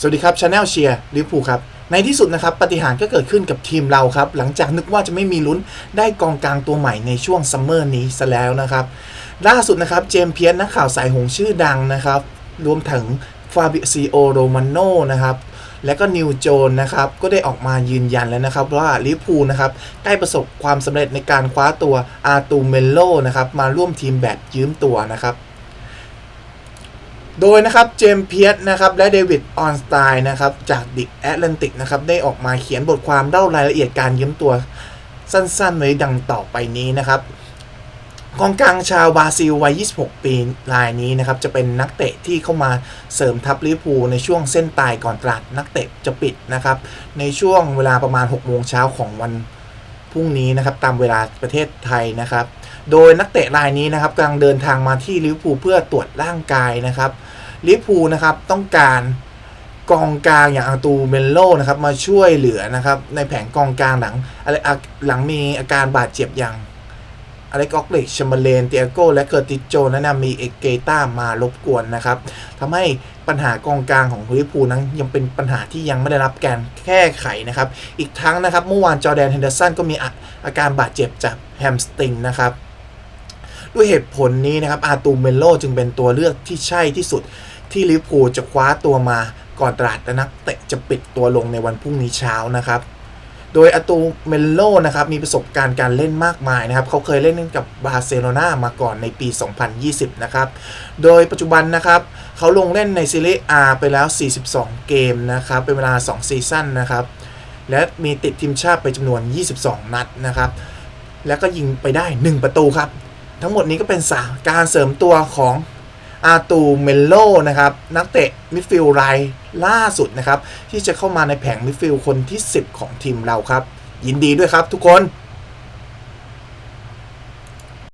สวัสดีครับชาแนลเชียร์ลิเวอร์พูครับ ในที่สุดนะครับปฏิหารก็เกิดขึ้นกับทีมเราครับ หลังจากนึกว่าจะไม่มีลุ้นได้กองกลางตัวใหม่ในช่วงซัมเมอร์นี้ซะแล้วนะครับ ล่าสุดนะครับเจมเพียสนักข่าวสายหงชื่อดังนะครับ รวมถึงฟาบิซิโอโรมาโนนะครับและก็นิวโจนนะครับก็ได้ออกมายืนยันแล้วนะครับว่าลิพูนะครับได้ประสบความสำเร็จในการคว้าตัวอาร์ตูเมโลนะครับมาร่วมทีมแบบยืมตัวนะครับ โดยนะครับเจมเพียสนะครับและเดวิดออนสไตน์นะครับจากดิกแอตแลนติกนะครับได้ออกมาเขียนบทความเล่ารายละเอียดการยืมตัวสั้นๆไว้ดังต่อไปนี้นะครับกองกลางชาวบราซิลวัย 26 ปีรายนี้นะครับจะเป็นนักเตะที่เข้ามาเสริมทัพลิเวอร์พูลในช่วงเส้นตายก่อนตลาดนักเตะจะปิดนะครับในช่วงเวลาประมาณ 6 โมงเช้าของวันพรุ่งนี้นะครับตามเวลาประเทศไทยนะครับ โดยนักเตะรายนี้นะครับกำลังเดินทางมาที่ลิเวอร์พูลเพื่อตรวจร่างกายนะครับลิเวอร์พูลนะครับต้องการกองกลางอย่างอาตูเมโลนะครับมาช่วยเหลือนะครับในแผงกองกลางหลังอะไรหลังมีอาการบาดเจ็บอย่างอเล็กออกเลกชมเบเลนเตียโกและเคอร์ติโจนั้นนะมีเอกเกต้ามารบกวนนะครับทำให้ปัญหากองกลางของลิเวอร์พูลนั้นยังเป็นปัญหาที่ยังไม่ได้รับการแก้ไขนะครับ อีกทั้งนะครับเมื่อวานจอแดนเฮนเดอร์สันก็มีอาอาการบาดเจ็บจากแฮมสตริงนะครับ ด้วยเหตุผลนี้นะครับอาตูเมโลจึงเป็นตัวเลือกที่ใช่ที่สุด ที่ลิเวอร์พูลจะคว้าตัวมาก่อนตลาดนักเตะจะปิดตัวลงในวันพรุ่งนี้เช้านะครับโดยอาตูเมโลนะครับมีประสบการณ์การเล่นมากมายนะครับเขาเคยเล่นกับบาร์เซโลนามาก่อนในปี 2020 นะครับโดยปัจจุบันนะครับเขาลงเล่นในซีรีส์ R ไปแล้ว 42 เกมนะครับเป็นเวลา 2 ซีซั่นนะครับและมีติดทีมชาติไปจำนวน 22 นัดนะครับ แล้วก็ยิงไปได้ 1 ประตูครับ ทั้งหมดนี้ก็เป็นสาการเสริมตัวของอาตูเมลโลนะครับ นักเตะมิดฟิลด์รายล่าสุดนะครับ ที่จะเข้ามาในแผงมิดฟิลด์คนที่ 10 ของทีมเราครับ ยินดีด้วยครับทุกคน